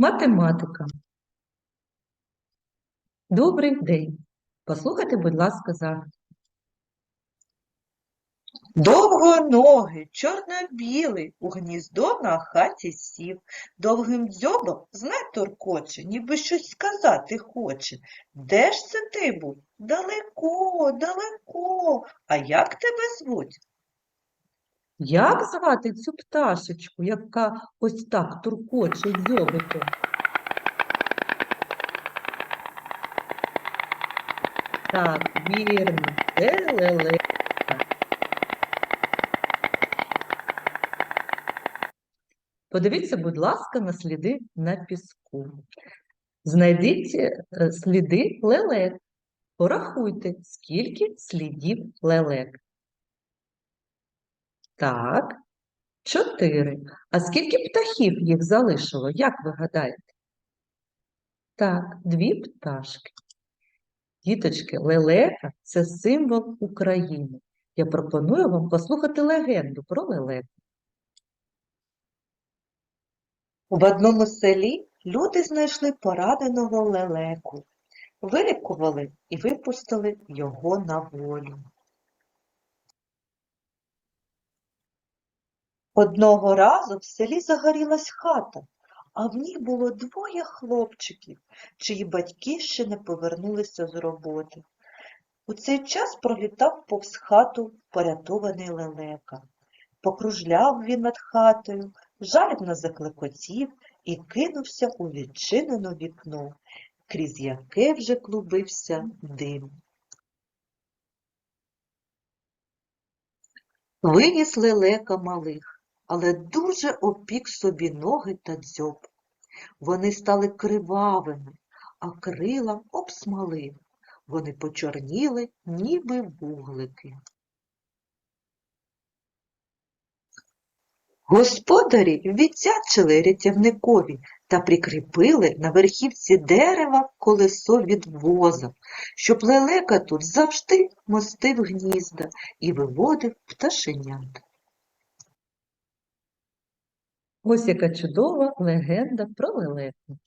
Математика. Добрий день. Послухайте, будь ласка, зараз. Довгоногий, чорно-білий, у гніздо на хаті сів, довгим дзьобом знай торкоче, ніби щось сказати хоче. Де ж це ти був? Далеко, далеко. А як тебе звуть? Як звати цю пташечку, яка ось так туркоче дзьобиком? Так, вірно, це. Подивіться, будь ласка, на сліди на піску. Знайдіть е, сліди лелек. Порахуйте, скільки слідів лелек. Так, чотири. А скільки птахів їх залишило? Як ви гадаєте? Так, дві пташки. Діточки, лелека – це символ України. Я пропоную вам послухати легенду про лелеку. В одному селі люди знайшли пораненого лелеку, вилікували і випустили його на волю. Одного разу в селі загорілась хата, а в ній було двоє хлопчиків, чиї батьки ще не повернулися з роботи. У цей час пролітав повз хату порятований лелека. Покружляв він над хатою, жалібно заклекотів і кинувся у відчинене вікно, крізь яке вже клубився дим. Виніс лелека малих, але дуже опік собі ноги та дзьоб. Вони стали кривавими, а крила обсмалив. Вони почорніли, ніби вуглики. Господарі віддячили рятівникові та прикріпили на верхівці дерева колесо від воза, щоб лелека тут завжди мостив гнізда і виводив пташенят. Ось яка чудова легенда про лелеку.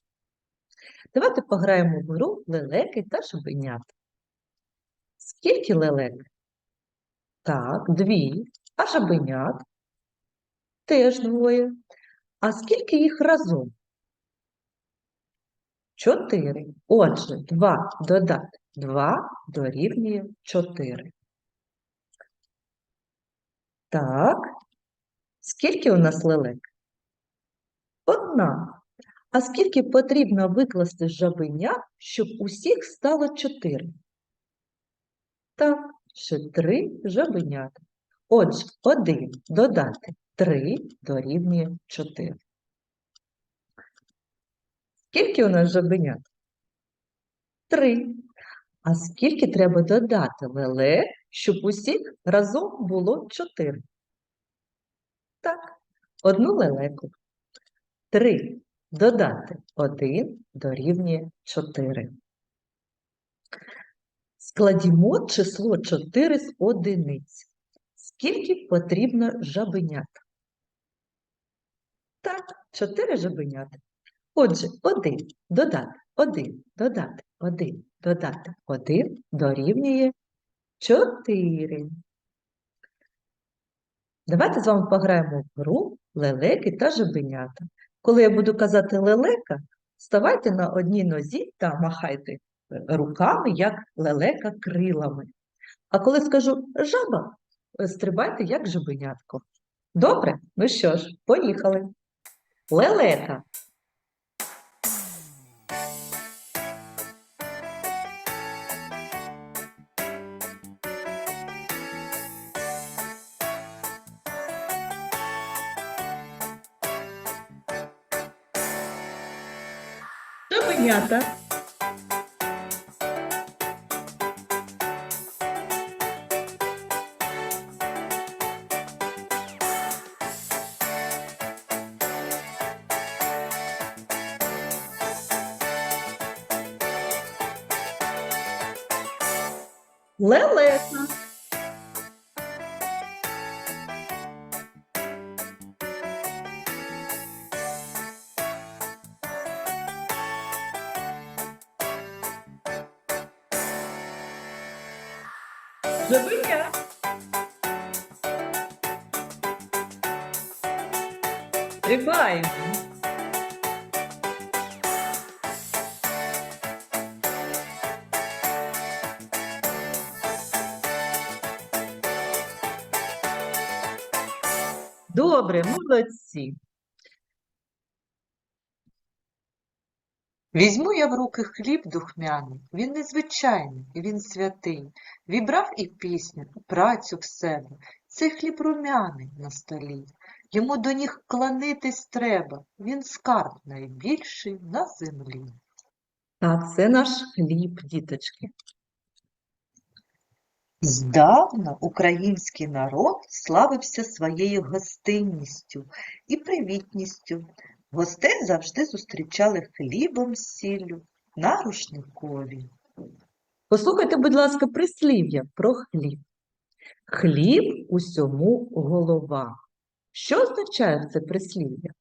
Давайте пограємо в гру лелеки та шабенят. Скільки лелек? Так, дві. А жабенят? Теж двоє. А скільки їх разом? Чотири. Отже, два додати два дорівнює чотири. Так. Скільки у нас лелек? Одна. А скільки потрібно викласти жабенят, щоб усіх стало чотири? Так, ще три жабенята. Отже, один додати три дорівнює чотири. Скільки у нас жабенят? Три. А скільки треба додати леле, щоб усіх разом було чотири? Так, одну лелеку. Три додати один дорівнює чотири. Складімо число 4 з одиниць. Скільки потрібно жабенят? Так, 4 жабенята. Отже, 1 додати 1 додати 1 додати 1 дорівнює 4. Давайте з вами пограємо в гру лелеки та жабенята. Коли я буду казати лелека, ставайте на одній нозі та махайте руками, як лелека крилами. А коли скажу жаба, стрибайте як жабенятко. Добре? Ну що ж, поїхали. Лелека. Жабенята. Лелека. Жабеня. Стрибаємо. Добре, молодці. Візьму я в руки хліб духмяний, він незвичайний, він святий. Вібрав і пісню, і працю в себе. Цей хліб румяний на столі. Йому до ніг кланитись треба, він скарб найбільший на землі. Так, це наш хліб, діточки. Здавна український народ славився своєю гостинністю і привітністю. Гостей завжди зустрічали хлібом з сіллю на рушникові. Послухайте, будь ласка, прислів'я про хліб. Хліб усьому голова. Що означає це прислів'я?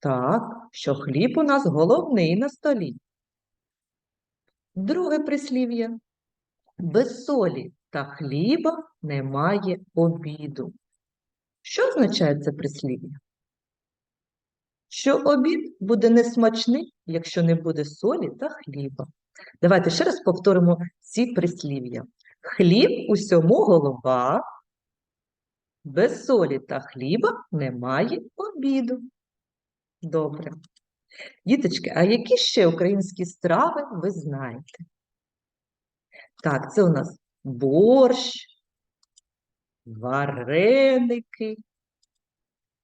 Так, що хліб у нас головний на столі. Друге прислів'я. Без солі та хліба немає обіду. Що означає це прислів'я? Що обід буде несмачний, якщо не буде солі та хліба. Давайте ще раз повторимо ці прислів'я. Хліб усьому голова, без солі та хліба немає обіду. Добре. Діточки, а які ще українські страви ви знаєте? Так, це у нас борщ, вареники,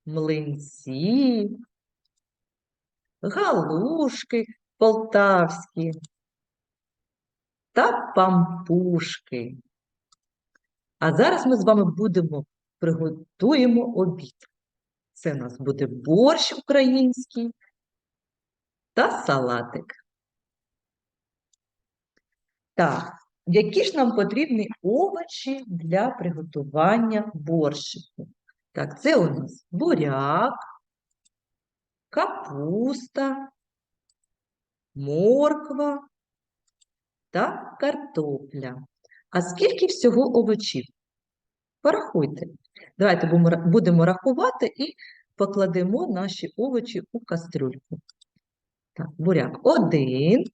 млинці, галушки полтавські та пампушки. А зараз ми з вами будемо приготуємо обід. Це у нас буде борщ український та салатик. Так, які ж нам потрібні овочі для приготування борщику? Так, це у нас буряк, капуста, морква та картопля. А скільки всього овочів? Порахуйте. Давайте будемо рахувати і покладемо наші овочі у кастрюльку. Так, буряк. Один,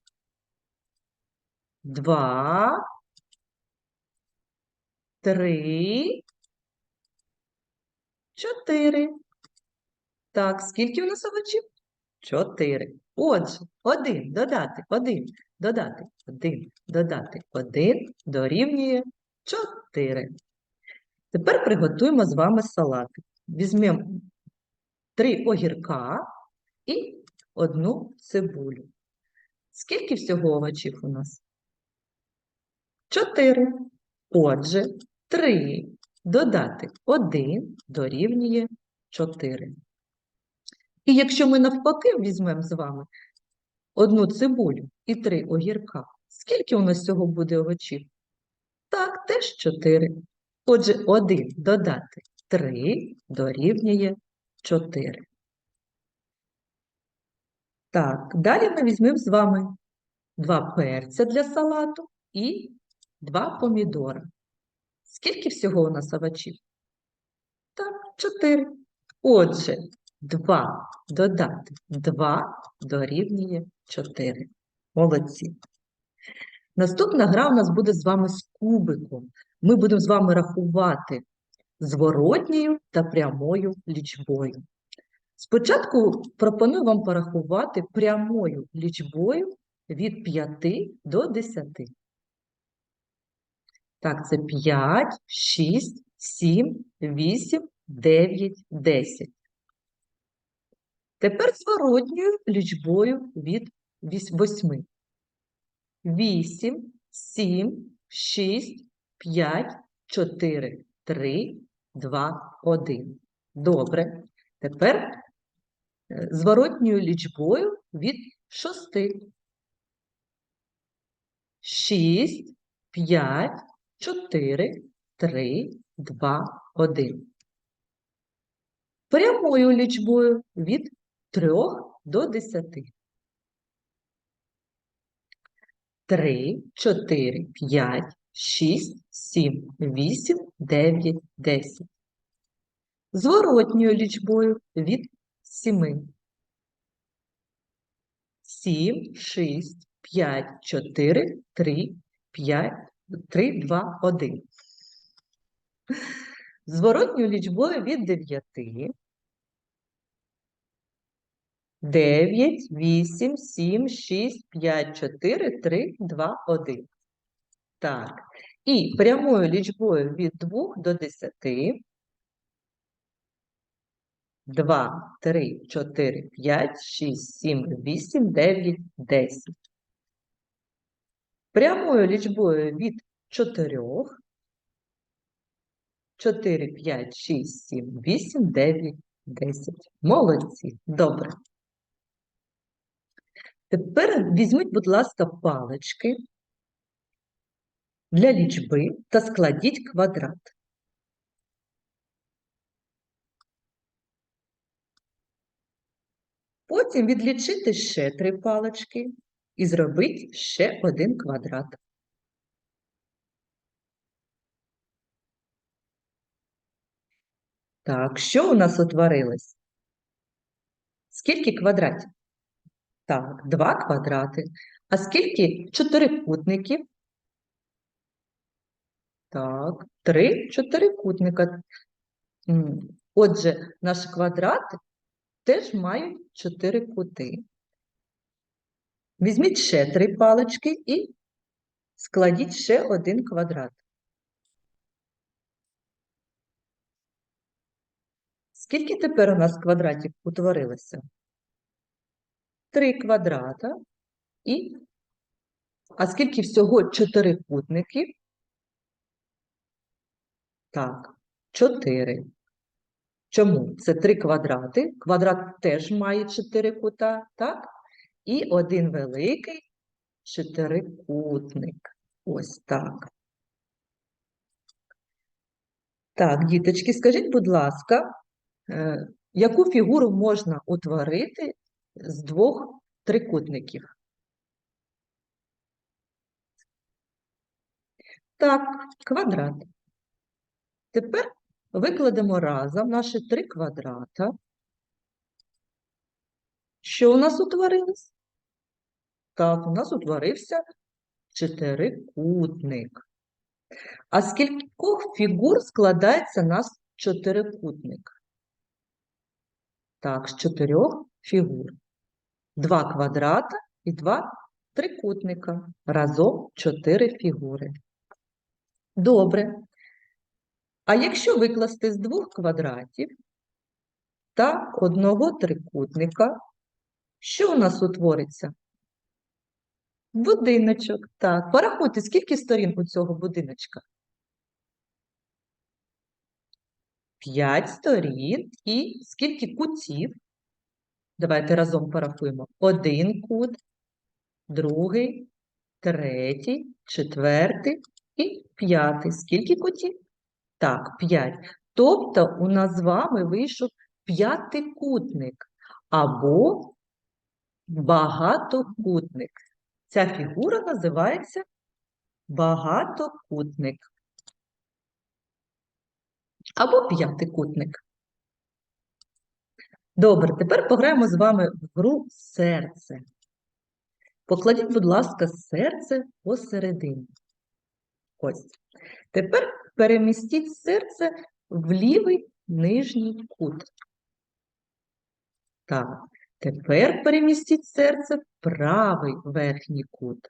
два, три, чотири. Так, скільки у нас овочів? Чотири. Отже, один додати, один додати, один додати, один дорівнює чотири. Тепер приготуємо з вами салатик. Візьмемо три огірка і одну цибулю. Скільки всього овочів у нас? Чотири. Отже, три додати один дорівнює чотири. І якщо ми навпаки візьмемо з вами одну цибулю і три огірка, скільки у нас всього буде овочів? Так, теж чотири. Отже, 1 додати 3 дорівнює 4. Так, далі ми візьмемо з вами два перця для салату і два помідора. Скільки всього у нас овочів? Так, 4. Отже, 2 додати 2 дорівнює 4. Молодці. Наступна гра у нас буде з вами з кубиком. Ми будемо з вами рахувати зворотньою та прямою лічбою. Спочатку пропоную вам порахувати прямою лічбою від 5 до 10. Так, це 5, 6, 7, 8, 9, 10. Тепер зворотньою лічбою від 8. 8, 7, 6, 5, 4, 3, 2, 1. Добре. Тепер е, зворотньою лічбою від 6. 6, 5, 4, 3, 2, 1. Прямою лічбою від 3 до 10. 3, 4, 5, 6, 7, 8, 9, 10. Зворотньою лічбою від 7. 7, 6, 5, 4, 3, 5, 3, 2, 1. Зворотньою лічбою від 9. 9, 8, 7, 6, 5, 4, 3, 2, 1. Так. І прямою лічбою від 2 до 10. 2, 3, 4, 5, 6, 7, 8, 9, 10. Прямою лічбою від 4. 4, 5, 6, 7, 8, 9, 10. Молодці. Добре. Тепер візьміть, будь ласка, палички для лічби та складіть квадрат. Потім відлічити ще три палички і зробіть ще один квадрат. Так, що у нас утворилось? Скільки квадратів? Так, два квадрати. А скільки чотирикутників? Так, три чотирикутника. Отже, наші квадрати теж мають чотири кути. Візьміть ще три палички і складіть ще один квадрат. Скільки тепер у нас квадратів утворилося? Три квадрата і. А скільки всього чотирикутників? Так, чотири. Чому? Це три квадрати. Квадрат теж має чотири кута, так? І один великий чотирикутник. Ось так. Так, діточки, скажіть, будь ласка, е, яку фігуру можна утворити з двох трикутників? Так, квадрат. Тепер викладемо разом наші три квадрата. Що у нас утворилось? Так, у нас утворився чотирикутник. А з кількох фігур складається наш чотирикутник? Так, з чотирьох фігур. Два квадрата і два трикутника. Разом чотири фігури. Добре. А якщо викласти з двох квадратів та одного трикутника, що у нас утвориться? Будиночок. Так, порахуйте, скільки сторін у цього будиночка? П'ять сторін і скільки кутів? Давайте разом порахуємо. Один кут, другий, третій, четвертий і п'ятий. Скільки кутів? Так, 5. Тобто у нас з вами вийшов п'ятикутник або багатокутник. Ця фігура називається багатокутник або п'ятикутник. Добре, тепер пограємо з вами в гру серце. Покладіть, будь ласка, серце посередині. Ось. Тепер перемістіть серце в лівий нижній кут. Так, тепер перемістіть серце в правий верхній кут.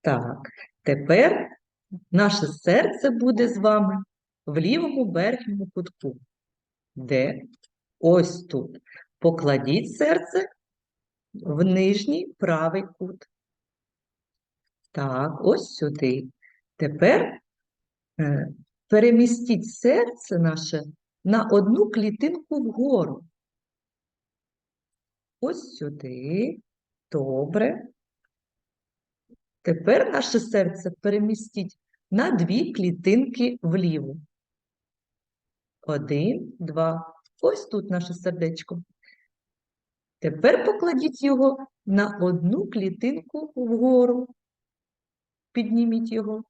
Так, тепер наше серце буде з вами в лівому верхньому кутку. Де? Ось тут. Покладіть серце в нижній правий кут. Так, ось сюди. Тепер е, перемістіть серце наше на одну клітинку вгору. Ось сюди. Добре. Тепер наше серце перемістіть на дві клітинки вліво. Один, два. Ось тут наше сердечко. Тепер покладіть його на одну клітинку вгору. підніміть його.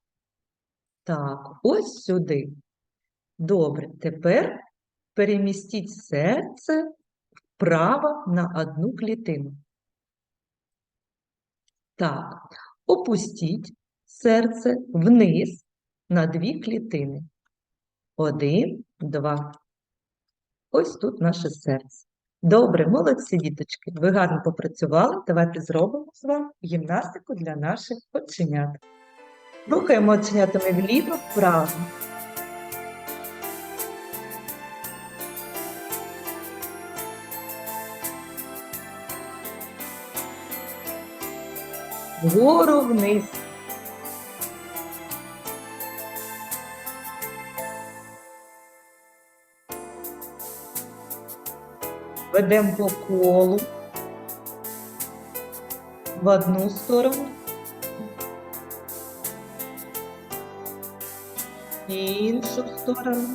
Так, ось сюди. Добре, тепер перемістіть серце вправо на одну клітину. Так, опустіть серце вниз на дві клітини. Один, два. Ось тут наше серце. Добре, молодці, діточки. Ви гарно попрацювали. Давайте зробимо з вами гімнастику для наших оченят. Рухаємо оченятами вліво, вправо. Вгору вниз. Ведемо по колу в одну сторону. В іншу сторону.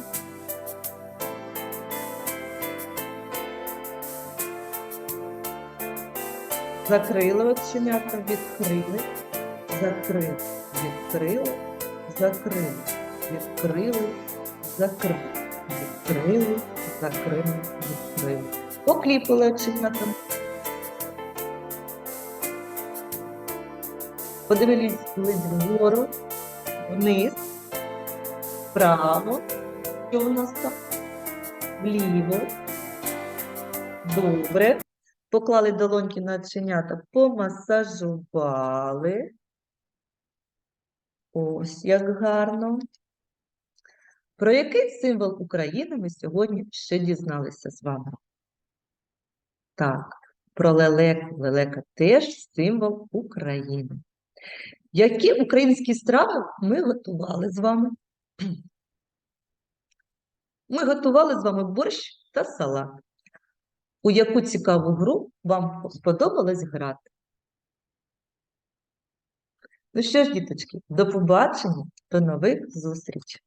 Закрили оченята, відкрили, закрили, відкрили, закрили, відкрили, закрили, відкрили, закрили, відкрили. Покліпали оченятами. Подивились вгору, вниз, вправо, що у нас там, вліво. Добре. Поклали долоньки на оченята, помасажували. Ось як гарно. Про який символ України ми сьогодні ще дізналися з вами? Так, про лелеку. Лелека теж символ України. Які українські страви ми готували з вами? Ми готували з вами борщ та салат. У яку цікаву гру вам сподобалось грати? Ну що ж, діточки, до побачення, до нових зустрічей!